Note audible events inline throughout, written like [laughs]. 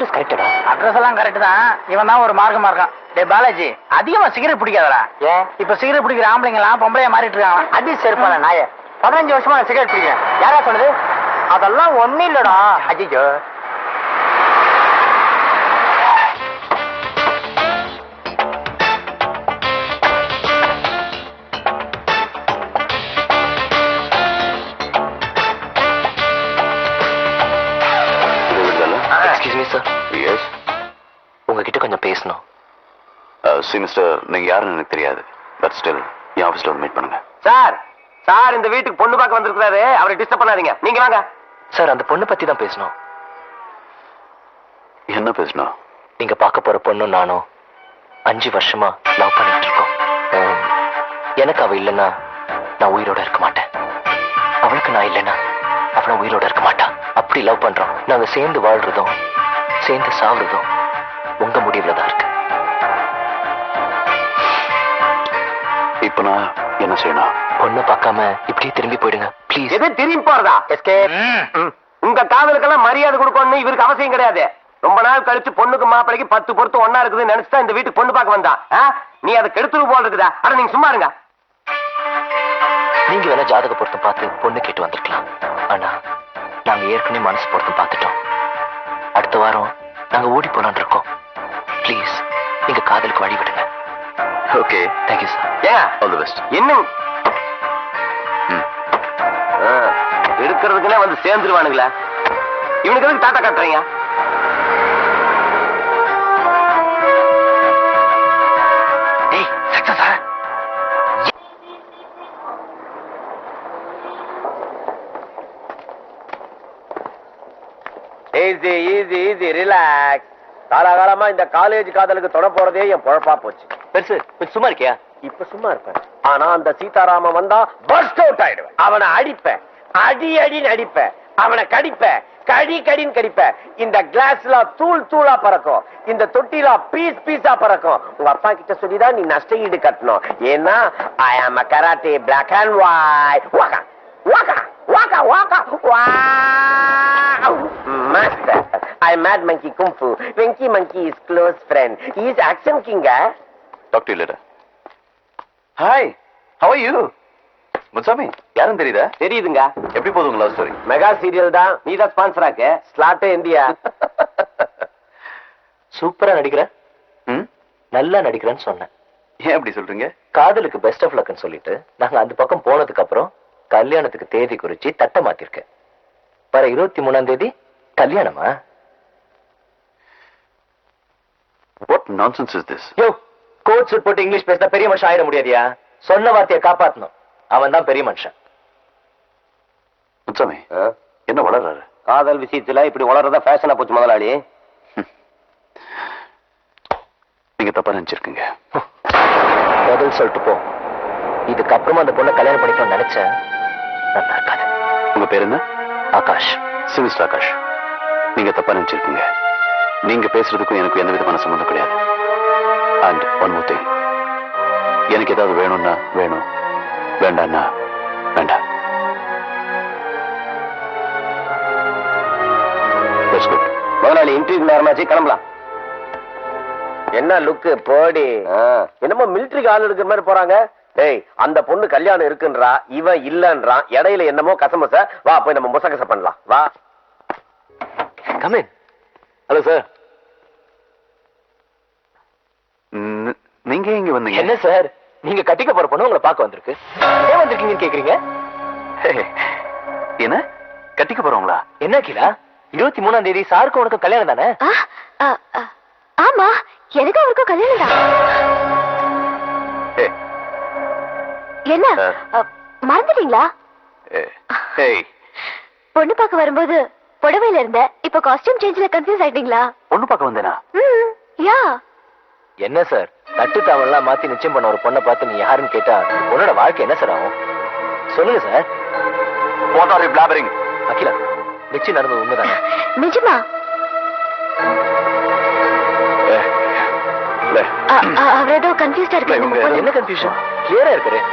Address கரெக்டடா address எல்லாம் correct தான். இவன் தான் ஒரு மார்க்கமா இருக்கான் டே பாலாஜி அதிகமா சிகரெட் பிடிக்காதடா. ஏன்? இப்ப சிகரெட் பிடிக்கிற ஆம்பளைங்க எல்லாம் பொம்பளையா மாறிட்டு இருக்காங்க. அடி செருப்பான நாய. பதினஞ்சு வருஷமா நான் சிகரெட் பிடிக்கிறேன். யாரா சொன்னது? அதெல்லாம் ஒண்ணு இல்லடா. அஜிஜோ சி மிஸ்டர் நீங்க யாருன்னு எனக்கு தெரியாது. பட் ஸ்டில் என் ஆஃபீஸ்ல வந்து மீட் பண்ணுங்க. சார் சார் இந்த வீட்டுக்கு பொண்ணு பார்க்க வந்திருக்காரு அவரை டிஸ்டர்ப் பண்ணாதீங்க. நீங்க வாங்க. சார் அந்த பொண்ணை பத்தி தான் பேசணும். என்ன பேசணும்? நீங்க பார்க்க போற பொண்ணும் நானும் அஞ்சு வருஷமா லவ் பண்ணிட்டு இருக்கோம். எனக்கு அவ இல்லைன்னா நான் உயிரோட இருக்க மாட்டேன். அவளுக்கு நான் இல்லைன்னா அவள உயிரோட இருக்க மாட்டா. அப்படி லவ் பண்றோம். நாங்க சேர்ந்து வாழ்றதும் சேர்ந்து சாவுறதும் உங்க முடிவுல தான் இருக்கு. இப்போ நான் என்ன செய்யணும்? பொண்ணை பார்க்காம இப்படியே திரும்பி போயிடுங்க. ப்ளீஸ் எது திரும்பி போறதா? எஸ்கேப் உங்க காதலுக்கெல்லாம் மரியாதை கொடுக்கணும்னு இவருக்கு அவசியம் கிடையாது. ரொம்ப நாள் கழிச்சு பொண்ணுக்கு மாப்பிளைக்கு பத்து பொருத்து ஒன்னா இருக்குதுன்னு நினைச்சு தான் இந்த வீட்டுக்கு பொண்ணு பார்க்க வந்தான் ஆ? நீ அதை கெடுத்துரு போல் இருக்குதா? அட நீங்க சும்மா இருங்க. நீங்க வேணா ஜாதக பொருத்தம் பார்த்து பொண்ணு கேட்டு வந்திருக்கலாம். ஆனா நாங்க ஏற்கனவே மனசு பொருத்தம் பார்த்துட்டோம். அடுத்த வாரம் நாங்க ஓடி போலான்னு இருக்கோம். ப்ளீஸ் நீங்க காதலுக்கு வழி விடுங்க ஓகே தேங்க்யூ சார் ஏன் ஆல் தி பெஸ்ட் என்ன எடுக்கிறதுக்குன்னே வந்து சேர்ந்துருவானுங்களே? இவனுக்கு எதுக்கு டாட்டா காட்டுறீங்க ஈஸி ஈஸி ஈஸி ரிலாக்ஸ் காலாகாலமா இந்த காலேஜ் காதலுக்கு தொட போறதே என் பொழப்பா போச்சு. பெருசு கொஞ்சம் சும்மா இருக்கியா? இப்ப சும்மா இருப்பேன். ஆனா அந்த சீதாராமன் வந்தா பஸ்ட் அவுட் ஆயிடுவேன். அவனை அடிப்பேன். அடி அடின்னு அடிப்பேன் அவனை கடிப்பேன். கடி கடின்னு கடிப்பேன். இந்த கிளாஸ்ல தூள் தூளா பறக்கும். இந்த தொட்டில பீஸ் பீஸா பறக்கும். உங்க அப்பா கிட்ட சொல்லிதான் நீ நஷ்ட ஈடு கட்டணும். ஏன்னா I am a karate black and white வாக்கா. வாக்கா வாக்கா வாக்கா. வா. Master I made monkey kung fu Venky monkey is close friend is action king talk to later hi how are you Munsami யாரும் தெரியுதா? தெரியுதுங்க. எப்படி போகுது உங்க லவ் ஸ்டோரி மெகா சீரியல் தான். நீ தான் ஸ்பான்சர் ஆக்கு. Slot India. [laughs] சூப்பரா நடிக்கிற? ம்? நல்லா நடிக்கிறேன்னு சொன்னேன். ஏன் அப்படி சொல்றீங்க? காதலுக்கு பெஸ்ட் ஆஃப் லக்னு சொல்லிட்டு நாங்க அந்த பக்கம் போனதுக்கு அப்புறம் கல்யாணத்துக்கு தேதி குறிச்சு தட்டை மாத்திருக்கேன் வர இருபத்தி மூணாம் தேதி கல்யாணமா? What nonsense is this yo coat suit போட்டு இங்கிலீஷ் பேசினா பெரிய மனுஷன் ஆயிட முடியாதியா? சொன்ன வார்த்தையை காப்பாத்தணும். அவன் தான் பெரிய மனுஷன். என்ன வளர்றாரு? காதல் விஷயத்துல இப்படி வளர்றதா ஃபேஷனா போச்சு முதலாளி. நீங்க தப்பா நினைச்சிருக்கீங்க. பதில் சொல்லிட்டு போ. இதுக்கப்புறமா அந்த பொண்ணை கல்யாணம் பண்ணிக்கணும்னு நினைச்சேன். நல்லா இருக்காது. உங்க பேர் என்ன? ஆகாஷ். சிவிஸ்ட் ஆகாஷ். நீங்க தப்பா நினைச்சிருக்கீங்க. நீங்க பேசுறதுக்கும் எனக்கு எந்த விதமான சம்மந்தம் கிடையாது. அண்ட் ஒன் மோர் திங் எனக்கு ஏதாவது வேணும்னா வேணும். வேண்டாம்னா வேண்டாம். முதலாளி இன்டர்வியூ நேரமாச்சு கிளம்பலாம். என்ன லுக்கு போடி என்னமோ மிலிட்டரிக்கு ஆள் எடுக்கிற மாதிரி போறாங்க. டேய் அந்த பொண்ணு கல்யாணம் இருக்குன்றா இவன் இல்லன்றான். இடையில என்னமோ கசமச. வா போய் நம்ம முசகச பண்ணலாம். வா. Come in hello sir. நீங்க இங்க வந்தீங்க? என்ன சார்? நீங்க கட்டிக்க போற பொண்ணு உங்களை பார்க்க வந்திருக்கு. ஏன் வந்திருக்கீங்கன்னு கேக்குறீங்க? என்ன? கட்டிக்க போறவங்களா? என்ன கீழா இருபத்தி மூணாம் தேதி சாருக்கு உனக்கு கல்யாணம் தானே? ஆ, ஆ, ஆ, ஆமா எனக்கு அவருக்கும் கல்யாணம் தான். ஹே, என்ன? மறந்துட்டீங்களா? பொண்ணு பார்க்க வரும்போது புடவையில இருந்த இப்ப காஸ்டியூம் சேஞ்ச்ல கன்ஃபியூஸ் ஆயிட்டீங்களா? பொண்ணு பார்க்க வந்தேனா? ம் யா. என்ன சார்? தட்டு தாவல்லாம் மாத்தி நிச்சயம் பண்ண ஒரு பொண்ணை பார்த்து நீ யாருன்னு கேட்டா உன்னோட வாழ்க்கை என்ன சார் ஆகும்? சொல்லுங்க sir. What are you blabbering Akila நிச்சயம் நடந்தது உண்மைதானே? [laughs] நிஜமா? அவர் ஏதோ கன்ஃபியூஸ்டா இல்ல, இவங்க இருக்கு என்ன கன்ஃபியூஷன் கிளியரா இருக்கிறேன்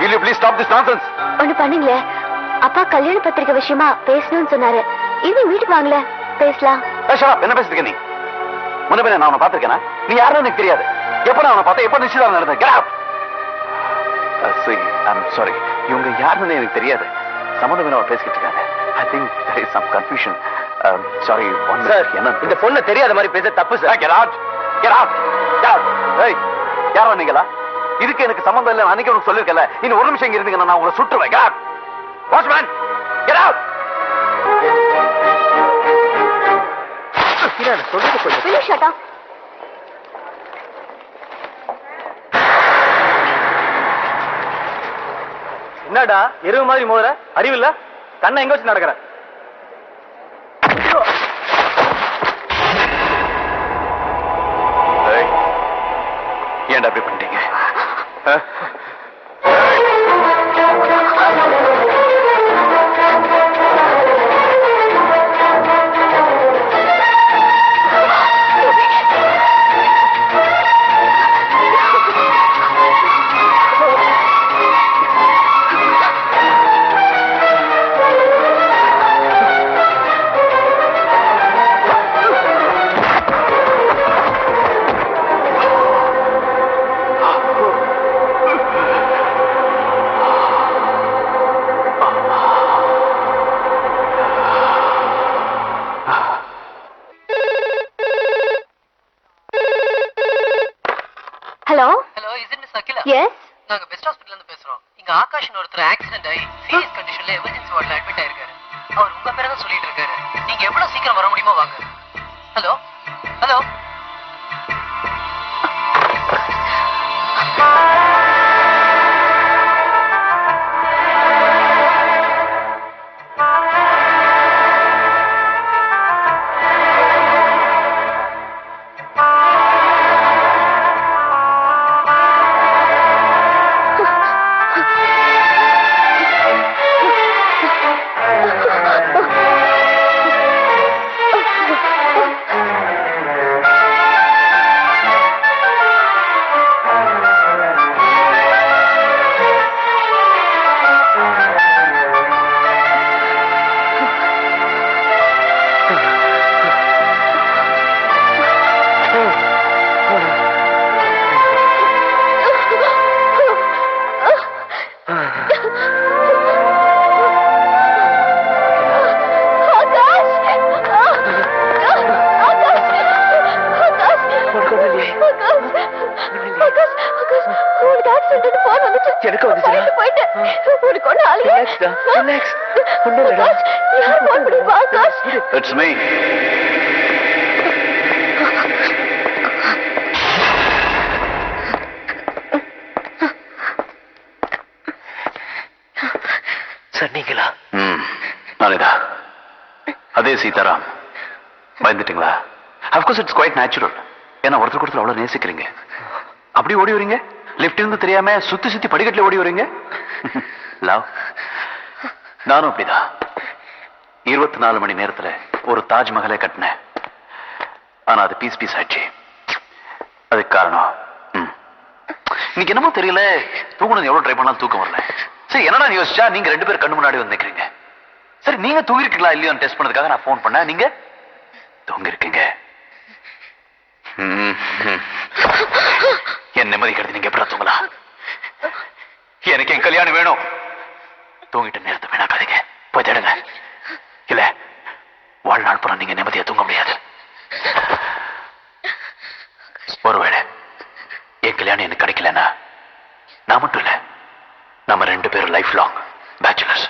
will you please stop this nonsense? ஒண்ணு பண்ணீங்களே? அப்பா கல்யாண பத்திரிக்கை விஷயமா பேசணும்னு சொன்னாரு. ஈவினிங் வீட்டுக்கு வாங்கல. பேசலாம். என்ன பேசிட்டு இருக்க நீ? முன்ன நான் அவனை பார்த்திருக்கேனா? நீ யாருன்னு எனக்கு தெரியாது. எப்ப நான் அவனை பார்த்தேன்? எப்ப அவுட் ஐம் சாரி இவங்க யாருன்னு எனக்கு தெரியாது. சம்மந்தமே அவன் பேசிக்கிட்டு இருக்காங்க. I think there is some confusion. Sorry one sir என்ன? இந்த பொண்ணு தெரியாத மாதிரி பேச தப்பு sir get out get out get out ஏய் யாரா நீங்களா? இதுக்கு எனக்கு சம்மந்தம் இல்லை. அன்னைக்கு உனக்கு சொல்லிருக்கல இன்னும் ஒரு நிமிஷம் இங்க இருந்தீங்கன்னா நான் உங்களை சுட்டுருவேன். Get out watchman get out சொல்றது கொஞ்சம் will you shut up? என்னடா எருவு மாதிரி மோதுற? அறிவில்ல கண்ணை எங்க வச்சு நடக்கிற? ஏன்டா அப்படி பண்ணிட்டீங்க? Hello. Hello is it miss Akila? Yes நாங்க பெஸ்ட் ஹாஸ்பிடல்ல இருந்து பேசுறோம். இங்க ஆகாஷ்னு ஒருத்தர் ஆக்சிடென்ட் ஆகி சீரியஸ் கண்டிஷன்ல எமர்ஜென்சி வார்டுல அட்மிட் ஆயிருக்காரு. அவர் உங்க பேரை தான் சொல்லிட்டு இருக்காரு. நீங்க எவ்வளவு சீக்கிரம் வர முடியுமோ வாங்க. ஹலோ? ஹலோ? Relax டா. ஒண்ணும் இல்லடா. யார் இட்ஸ் மீ ம் நானேதா அதே Sitaram. பயந்துட்டீங்களா? Of course it's quite natural ஏன்னா ஒருத்தர் ஒருத்தர் அவ்வளவு நேசிக்கிறீங்க. அப்படி ஓடி வரீங்க? லிஃப்ட் இருந்து தெரியாம சுத்தி சுத்தி படிக்கட்டுல ஓடி வரீங்க? லவ். நானும் அப்படிதான். இருபத்தி நாலு மணி நேரத்துல ஒரு தாஜ்மஹலை கட்டினேன். ஆனா அது பீஸ் பீஸ் ஆச்சு அதுக்கு காரணம் இன்னைக்கு என்னமோ தெரியல தூங்கணும் எவ்வளவு ட்ரை பண்ணாலும் தூக்கம் வரல. சரி என்னடா யோசிச்சா? நீங்க ரெண்டு பேரும் கண்ணு முன்னாடி வந்து நிக்கிறீங்க. சரி நீங்க தூங்கிருக்கீங்களா இல்லையோன்னு டெஸ்ட் பண்ணதுக்காக நான் ஃபோன் பண்ணேன். நீங்க? தூங்கிருக்கீங்க. என் நிம்மதி கருதி நீங்க எப்படி தூங்கலாம்? எனக்கு என் கல்யாணம் வேணும். தூங்கிட்டு நேரத்தை வீணாக்காதீங்க. போய் தேடுங்க. இல்ல வாழ்நாள் புறம் நீங்க நிம்மதியா தூங்க முடியாது. ஒருவேளை என் கல்யாணம் எனக்கு கிடைக்கலன்னா நான் மட்டும் இல்ல நம்ம ரெண்டு பேரும் லைஃப் லாங் பேச்சுலர்ஸ்